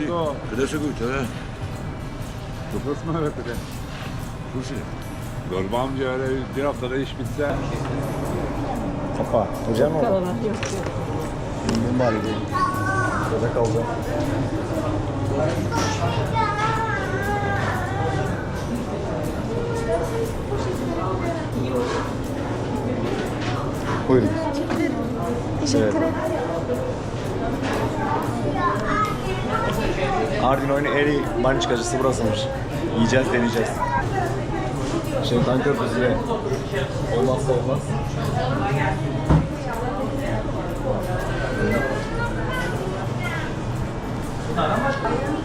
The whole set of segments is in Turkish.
Чудово. Къде ще го отиде? Тук сме, бе, къде? Слушай, Нормално, че е бира в тази шпица. Опа, уже много. Нормално. Къде кълза? Buyurun. Teşekkür ederim. Teşekkür ederim. Ardın oyunu eri mançkacısı burasıymış. Yiyeceğiz, deneyeceğiz. Şeytan köprüsü de olmazsa olmaz.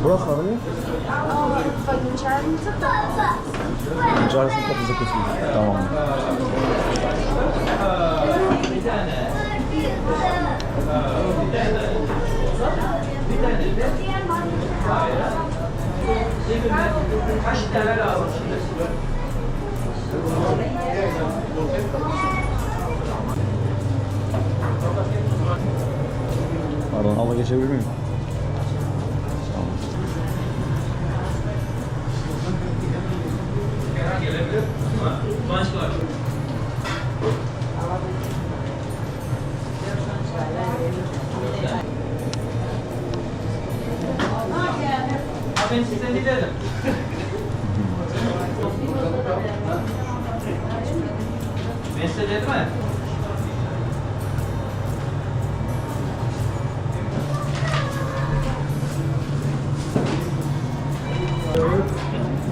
Burası ne? Carls'ın kapısı kısmı. Tamam. Pardon, hava geçebilir miyim? Tamam. Ben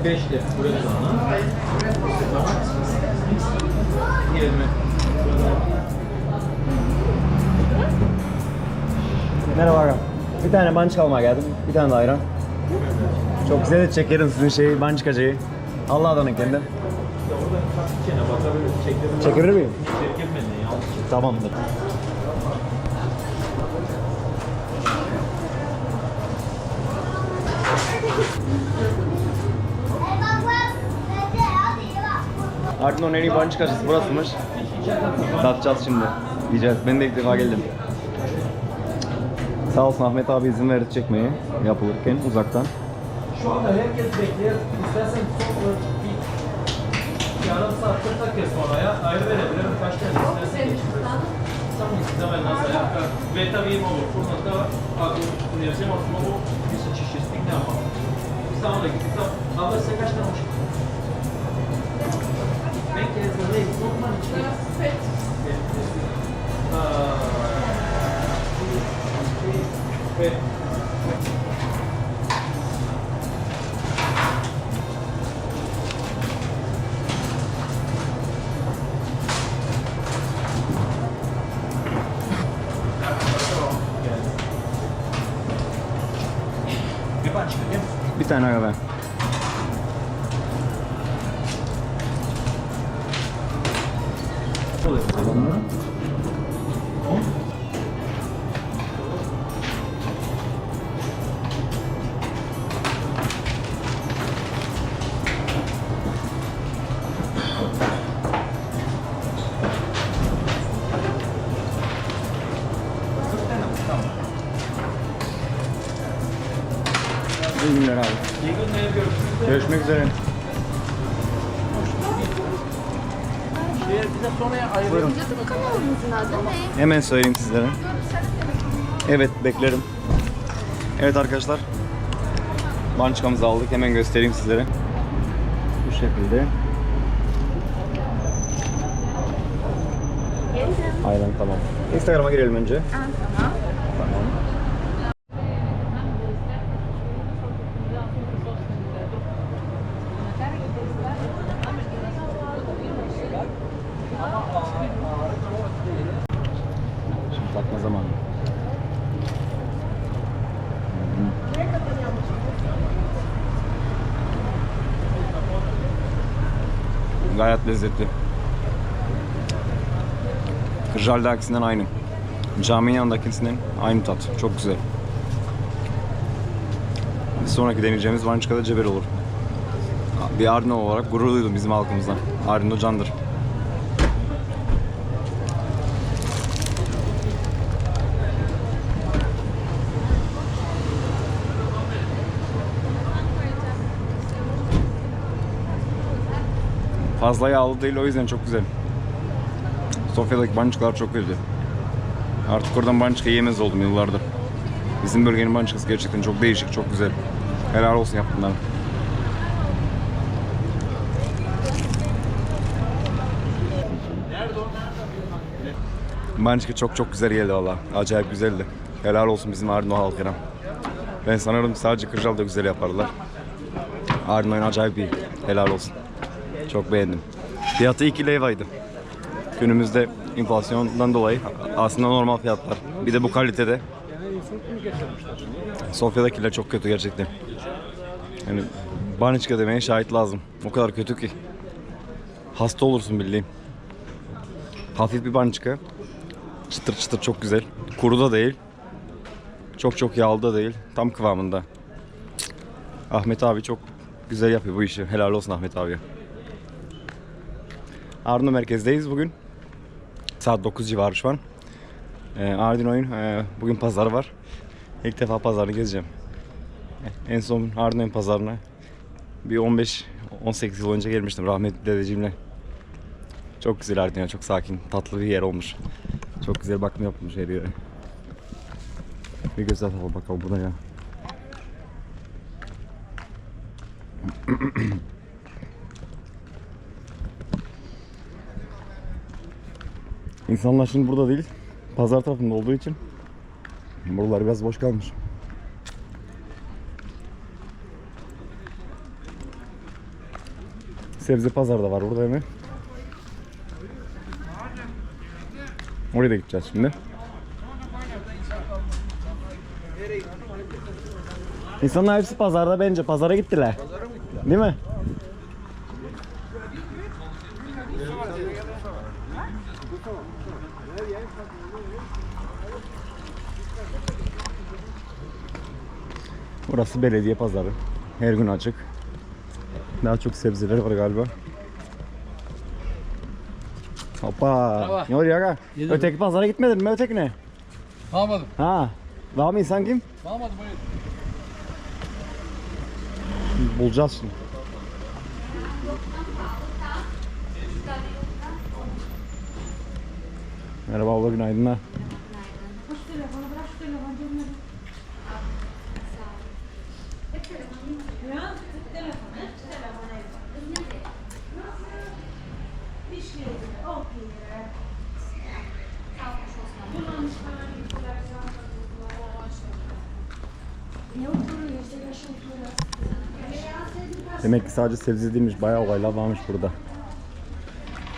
5'ti burası ona. 20. Merhaba Hakan. Bir tane bançık almaya geldim. Bir tane de ayran. Çok güzel de çekerim sizin şeyi, bançıkacıyı. Allah adına kendim. Çekebilir miyim? Tamamdır. Ardından en iyi bançıkacısı burasıymış. Tatacağız şimdi. Yiyeceğiz. Ben de ilk defa geldim. Sağ olsun Ahmet abi izin verdi çekmeye yapılırken uzaktan. Şu anda herkes bekliyor. İstersen son bir yarım saat 40 dakika sonraya ayrı verebilirim. Kaç tane istersen Tam istemem nasıl yapar. Ve tabii olur. Fırında adı üniversite ama bu bir çeşitlik ne yapalım. İstanbul'a gittik. Abla size kaç tane hoş bir bançık değil mi? Bir tane aga ben. Buyurun. YouTube kanalımızın adı ne? Hemen söyleyeyim sizlere. Evet beklerim. Evet arkadaşlar. Bançkamızı aldık. Hemen göstereyim sizlere. Bu şekilde. Aynen tamam. Instagram'a girelim önce. Aa, tamam. Tamam. Şimdi takma zamanı. Gayet lezzetli. Kırjal'da aksinen aynı. Caminin yanındakisinden aynı tat. Çok güzel. Bir sonraki deneyeceğimiz Vançka'da Ceber olur. Bir Arno olarak gurur duydum bizim halkımızdan. Arno candır. Fazla yağlı değil o yüzden çok güzel. Sofya'daki bançıklar çok kötü. Artık oradan bançıka yemez oldum yıllardır. Bizim bölgenin bançıkası gerçekten çok değişik, çok güzel. Helal olsun yaptığından. Bançıka çok çok güzel geldi valla. Acayip güzeldi. Helal olsun bizim Ardın halkına. Ben sanırım sadece Kırşal'da güzel yaparlar. Ardın oyun acayip iyi. Helal olsun. Çok beğendim. Fiyatı 2 levaydı. Günümüzde enflasyondan dolayı aslında normal fiyatlar. Bir de bu kalitede. Sofya'dakiler çok kötü gerçekten. Yani Baniçka demeye şahit lazım. O kadar kötü ki. Hasta olursun bildiğin. Hafif bir bançka. Çıtır çıtır çok güzel. Kuru da değil. Çok çok yağlı da değil. Tam kıvamında. Ahmet abi çok güzel yapıyor bu işi. Helal olsun Ahmet abi. Arno merkezdeyiz bugün. Saat 9 civarı şu an. Ee, Ardino'nun e, bugün pazarı var. İlk defa pazarını gezeceğim. En son Ardino'nun pazarına bir 15-18 yıl önce gelmiştim rahmetli dedeciğimle. Çok güzel Ardino, çok sakin, tatlı bir yer olmuş. Çok güzel bakım yapılmış her yere. Bir göz atalım bakalım buna ya. İnsanlar şimdi burada değil. Pazar tarafında olduğu için buralar biraz boş kalmış. Sebze pazarı da var burada hemen. Oraya da gideceğiz şimdi. İnsanlar hepsi pazarda bence. Pazara gittiler. Değil mi? Burası belediye pazarı. Her gün açık. Daha çok sebzeler var galiba. Hoppa. Ne oluyor aga? Öteki pazara gitmedin mi ötekine? Almadım. Ha. Var mı insan kim? Almadım hayır. Bulacağız şimdi. Merhaba abla günaydınlar. Demek ki sadece sebze değilmiş, bayağı olaylar varmış burada.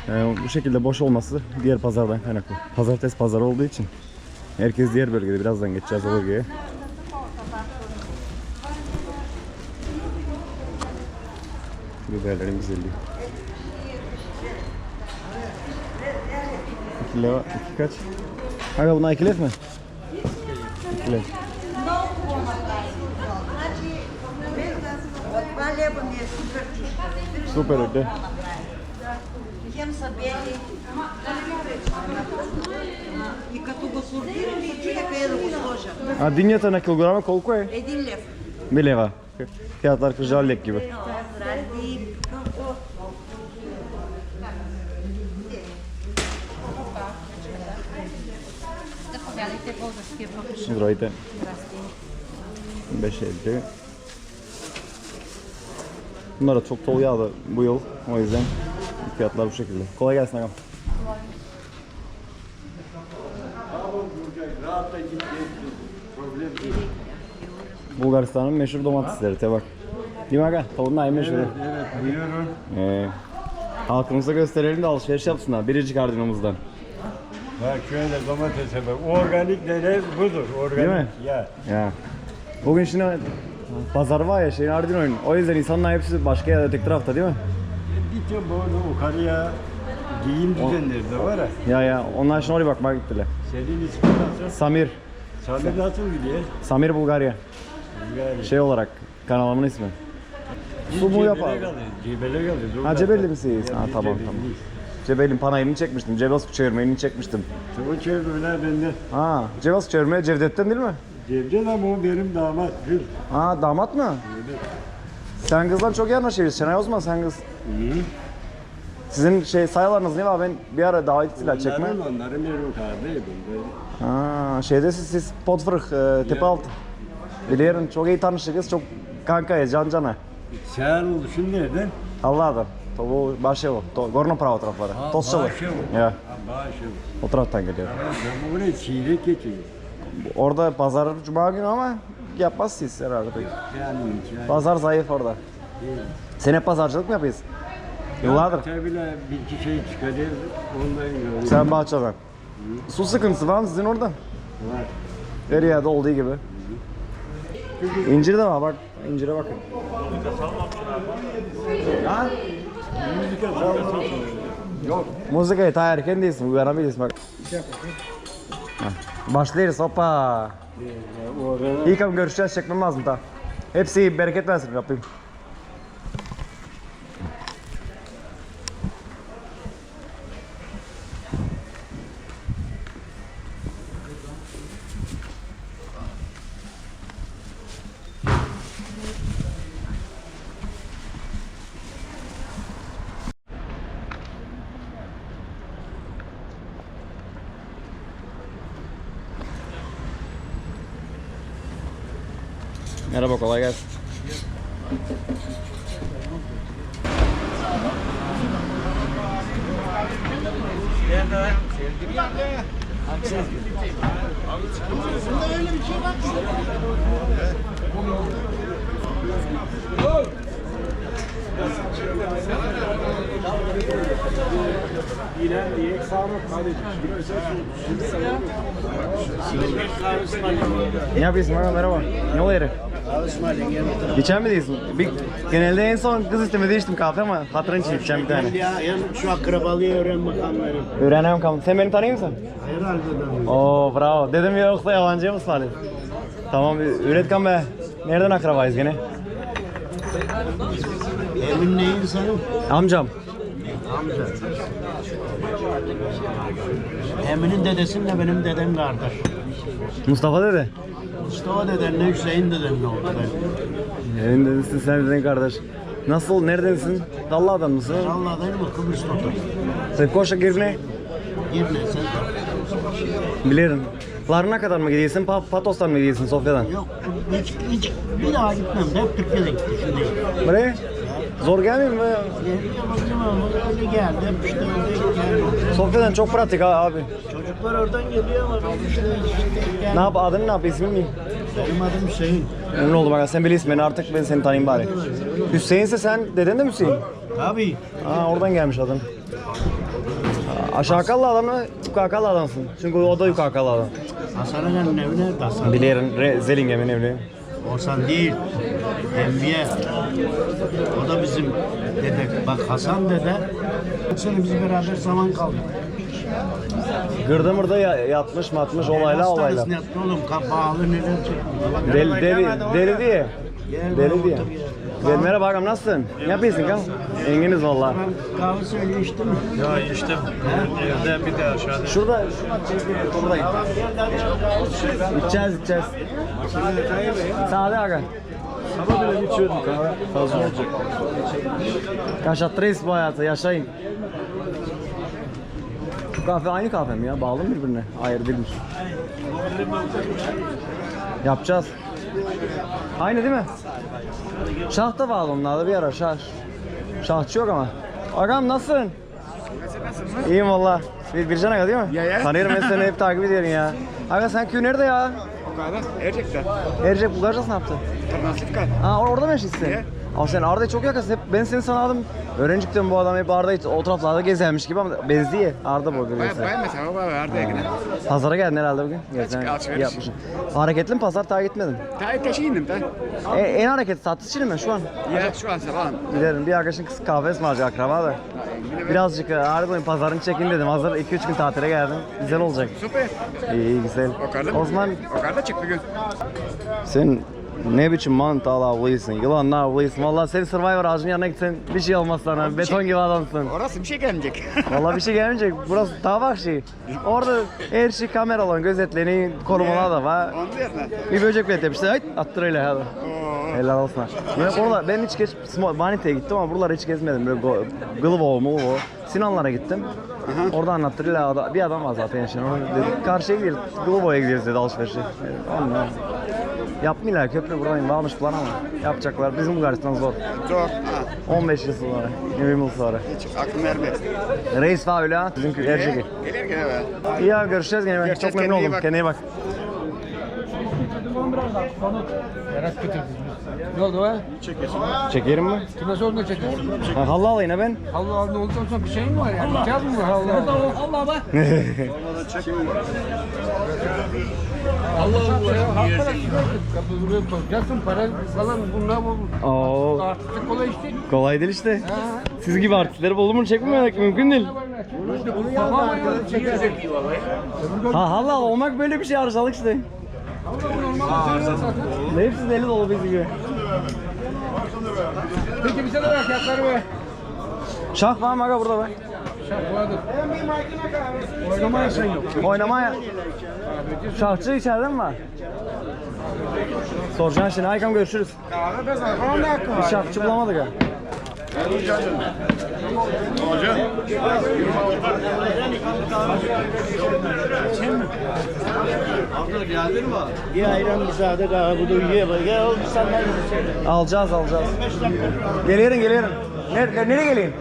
Yani bu şekilde boş olması diğer pazardan kaynaklı. Pazartesi pazarı olduğu için herkes diğer bölgede. Birazdan geçeceğiz o bölgeye. Biberlerin güzelliği. 2 lira, 2 kaç? Kanka bunlar 2 lira mı? 2 lira. Вот два леба мне супер чушка. Süper öde. Ем сабели. И като го сортирам, се чудя къде да го сложа. Ha dinята на килограма колко е? Един лев. 1 lira. Fiyatlar kırcağı lek gibi. Здравейте. 5 elde. Bunlar da çok tol yağdı bu yıl. O yüzden fiyatlar bu şekilde. Kolay gelsin ağam. Bulgaristan'ın meşhur domatesleri tebak. Değil mi aga? Tavuğun en meşhuru. Evet biliyorum. Ee, halkımıza gösterelim de alışveriş yapsınlar. Biricik Ardinumuzdan. Bak şöyle domatese bak. Organik denen budur. Organik. Değil mi? Ya. Ya. Bugün şimdi pazar var ya şeyin Ardin oyunu. O yüzden insanlar hepsi başka yerde tek tarafta değil mi? Bir de böyle yukarıya giyim düzenleri de var ha. Ya ya onlar şimdi oraya bakmaya gittiler. Senin ismin nasıl? Samir. Sabir nasıl gidiyor? Samir Bulgarya. Yani. Şey olarak kanalımın ismi. Su mu yapar? Cebele kalıyor. Ha Cebelli misiniz? Ha tamam tamam. Cebel'in panayını çekmiştim. Cebel çevirmeyini çekmiştim. O çevirmeler benden. Ha Cebel çevirme Cevdet'ten değil mi? Cebden ama o benim damat Gül. Ha damat mı? Sen kızdan çok iyi anlaşıyorsun. Şenay Osman sen kız. Sizin şey sayılarınız ne var? Ben bir ara davet ettiler çekme. Onların onların bir yukarıdaydım. Ha, şeyde siz, siz Potfırık, e, tepe altı. Biliyorum çok iyi tanıştık çok kankayız can cana. Şehir oluşun nereden? Allah'ım. Bu Başevo, to, Gorno pravo tarafları. Ha, Tosçalı. Başevo. Ya, Ha, Bağışım. o taraftan geliyor. Ben buraya çiğrek geçiyor. Orada pazar cuma günü ama yapmaz siz herhalde pek. Yani. Pazar zayıf orada. Sen hep pazarcılık mı yapıyorsun? Yıllardır. Tabii bile bir iki şey çıkarıyoruz. Ondan görüyorum. Sen bahçeden. Su sıkıntısı var mı sizin orada? Var. Her yerde olduğu gibi. İncir de var bak. İncire bakın. Ha? Yok. Muzikayı ta erken değilsin. Uyanabilirsin bak. Heh. Başlayırız hoppa. Kam görüşeceğiz çekmem lazım ta. Hepsi bereket versin Rabbim. Merhaba kolay gelsin. Ne yapıyorsun merhaba. Ne oluyor? Geçen mi değilsin? Bir, genelde en son kız istemede içtim kahve ama hatırın için içeceğim bir tane. Ya hem şu akrabalığı öğren bakalım benim. Öğrenemem kaldım. Sen beni tanıyor musun? Herhalde ben. Oo bravo. Dedim ya yoksa yabancı mı ısmarlayayım? Tamam üretken be. Nereden akrabayız gene? Emin neyin senin? Amcam. Emin'in dedesinle benim dedem kardeş. Mustafa dedi. Mustafa dedenle Hüseyin dedemle oldu ben. Evin dedesin sen dedin kardeş. Nasıl? Neredensin? Dalla'dan mısın? Değil mi Kıbrıs Totu? Sen koşa girne. Girne sen de. Bilirim. Larına kadar mı gidiyorsun? Pa Patos'tan mı gidiyorsun Sofya'dan? Yok hiç, hiç bir daha gitmem. Hep Türkiye'de gittim. Buraya? Zor gelmiyor mu? Bakayım ama öyle geldi. Hep işte öyle geldi. Sofya'dan çok pratik ha abi. Çocuklar oradan geliyor ama ben işte, işte geldim. Ne yap? Adın ne yap? İsmin ne? Benim adım Hüseyin. Memnun oldum bak. Sen biliyorsun beni artık ben seni tanıyayım bari. Hüseyin'se sen deden de mi Hüseyin? Tabii. Aa oradan gelmiş adam. Aa, Aşağı kallı adam mı? Yukarı kallı adamsın. Çünkü o da yukarı kallı adam. Hasan Ağa'nın evi nerede Hasan? Biliyorum. Re- evli. Hasan değil. Enbiye. O da bizim dede. Bak Hasan dede. Sene biz beraber zaman kaldık. Gırda mırda ya- yatmış matmış olayla olayla. Hastanesine yattı oğlum. Kapağı neler. Bak, Deli, deli, deli diye. Gel Deli bana diye. otur ya. Gel merhaba ağam nasılsın? Ne yapıyorsun kan? Enginiz valla. Ben kahve söyle içtim. Ya işte evde bir de aşağıda. Şurada, buradayım. İçeceğiz, içeceğiz. Sade aga. Sabah bile içiyorduk kahve. Fazla olacak. Yaşattırıyız bu hayatı, yaşayın. Şu kahve aynı kahve mi ya? Bağlı mı birbirine? Hayır değilmiş. Yapacağız. Aynı değil mi? Şah da bağlı onlarda bir ara şah. Şahçı yok ama. Agam nasılsın? İyiyim valla. Bir, Bircan Aga değil mi? Ya ya. Tanıyorum ben seni hep takip ediyorum ya. Aga sen köy nerede ya? Ercek'te. Ercek Bulgarcası ne yaptı? Ha or- orada mı yaşıyorsun? Ama sen Arda'ya çok yakınsın. Hep ben seni sanardım. Öğrencikten bu adam hep Arda'yı o taraflarda gezermiş gibi ama benziyor. Arda bu bir Baya mesela. baya mesela var vardı ya yine. Pazara geldin herhalde bugün. Gerçekten alışveriş. yapmışsın. Hareketli mi pazar? Takip etmedim. Ta teşe indim de. E, en hareketli satışçı mi şu an? Ya şu an falan. Giderim. Bir arkadaşın kız kahve ısmarlayacak akraba da. Birazcık e, Arda'nın pazarını çekin dedim. Hazır 2-3 gün tatile geldim. Güzel olacak. Süper. İyi, iyi güzel. O kadar? Osman O kadar çıktı gün. sen ne biçim mantal avlıyorsun, yılan avlıyorsun. Vallahi sen Survivor ağacının yanına gitsen bir şey olmaz sana. Beton gibi adamsın. Orası bir şey gelmeyecek. Vallahi bir şey gelmeyecek. Burası daha bak şey. Orada her şey kameralan, gözetleni, korumalar da var. Bir böcek bile tepişti. Hayt attır öyle hadi. Helal olsun. Ben orada ben hiç geç Vanite'ye gittim ama buraları hiç gezmedim. Böyle Gılvo, Mulvo. Sinanlara gittim. Orada anlattı. "La, ada- Bir adam var zaten yaşayan. Dedi. Karşıya gidiyoruz. Gılvo'ya gidiyoruz dedi alışverişe. Onunla. Yapmıyorlar köprü buradan varmış falan ama yapacaklar. Bizim Bulgaristan zor. Zor. Ha, 15 yıl sonra, 20 yıl sonra. hiç aklım ermez. Reis var öyle ha. Bizim Erceki. Gelir gene be. İyi abi görüşeceğiz gene. Ben Görüşeceğiz, çok memnun kendine iyi oldum. bak. Kendine iyi bak. Ne oldu be? Çekerim mi? Kime sorduğunu çekiyorsun? Ha, Halla alayım ha ben. Allah Allah ne olacak sonra bir şey mi var yani? Allah. mı var Allah Allah? Allah Allah. Allah Allah. Halk parası Kapı koyacaksın para falan bunlar bu. Oo, Artık kolay işte. kolay değil işte. Siz gibi artistleri bolu mu çekmemek mümkün değil. Tamam ya çekecek. Ha halla olmak böyle bir şey harcalık işte. Ne hepsi deli dolu bizim gibi. Peki bize de ver kağıtları be. Şah var mı aga burada be? Şah vardır. Oynamaya sen yok. Oynamaya. Şahçı içeride mi var? Soracağım şimdi. Haykam görüşürüz. Bir şahçı bulamadık ha. Bir ayran müsaade kahve duyuyor. Gel oğlum sen de söyle. Alacağız alacağız. Geliyorum geliyorum. Nereye, nereye geleyim?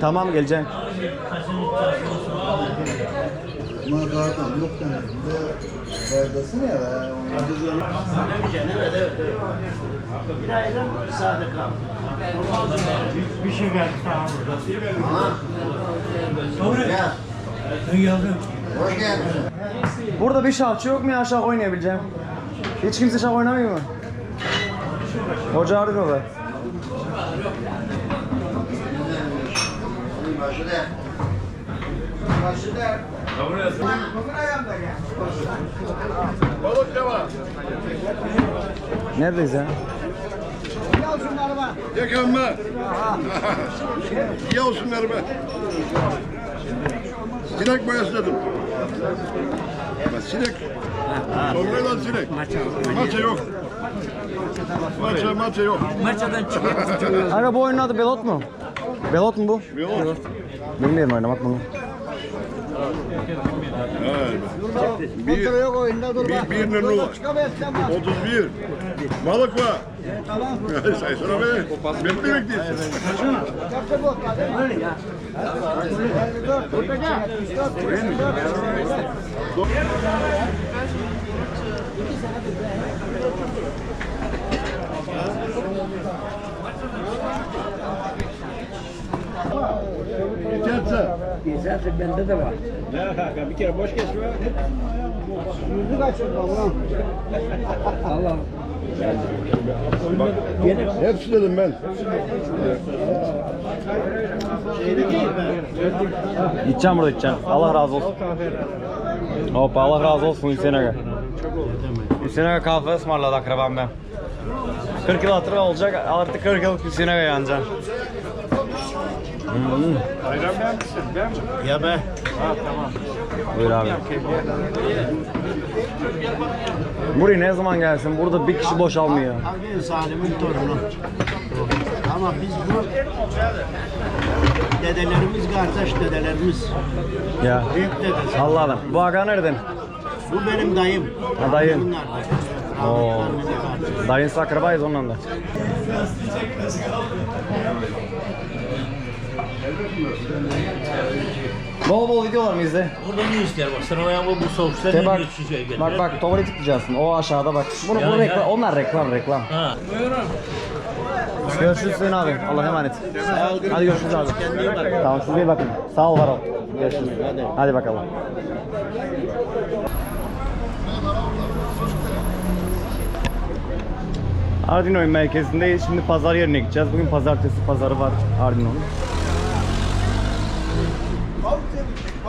Tamam geleceğim. Bir ayran müsaade kahve. Bir şey ver Burada bir şahçı yok mu ya şah oynayabileceğim? Hiç kimse şah oynamıyor mu? Hoca arıyor da. Neredeyiz ya? Yakan be. İyi olsunlar be. Sinek boyası dedim. Bak sinek. Sonra lan sinek. Maça yok. Maça maça yok. Aga bu oyunun adı Belot mu? Belot mu bu? Yok. Bilmiyorum oynamak bunu. Bir, bir, bir nenu var. 31. Balık var. Say sonra be. Bekle bekliyorsun. Geçerse. Gezerse bende de var. Hepsi dedim ben. İçeceğim burada içeceğim. Allah razı olsun. Hoppa Allah razı olsun Hüseyin Aga. Hüseyin Aga kahve ısmarladı akrabam ben. 40 yıl hatırı olacak artık 40 yıl Hüseyin Aga yanacak. Hmm. Ya be. Buyur abi. Buraya ne zaman gelsin? Burada bir kişi boşalmıyor. Abi Salim'in torunu. Ama biz bu dedelerimiz kardeş dedelerimiz. Ya. Büyük dedesi. Allah Allah. Bu aga nereden? Bu benim dayım. Ha, dayın. Oo. Dayın akrabayız ondan da. Bol bol videolar mı izle? Burada ne ister bak sen oraya bu soğukta ne bak, gel. bak bak tuvalet tıklayacaksın. O aşağıda bak. Bunu, Ya, bu reklam, onlar reklam reklam. Ha. Görüşürüz Hüseyin abi. Allah'a emanet. Hadi görüşürüz abi. Tamam siz iyi bakın. Sağ ol var ol. Görüşürüz. Hadi. Hadi bakalım. Ardinoy merkezindeyiz. Şimdi pazar yerine gideceğiz. Bugün pazartesi pazarı var Ardino'nun.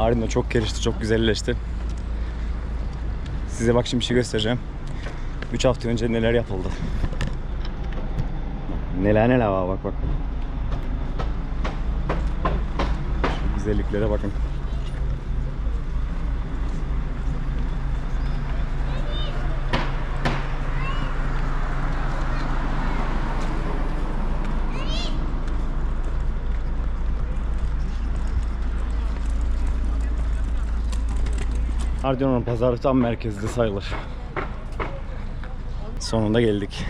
Ardından çok gelişti, çok güzelleşti. Size bak şimdi bir şey göstereceğim. 3 hafta önce neler yapıldı. Neler neler var bak bak. Şu güzelliklere bakın. Ardion'un pazarı tam merkezde sayılır. Sonunda geldik.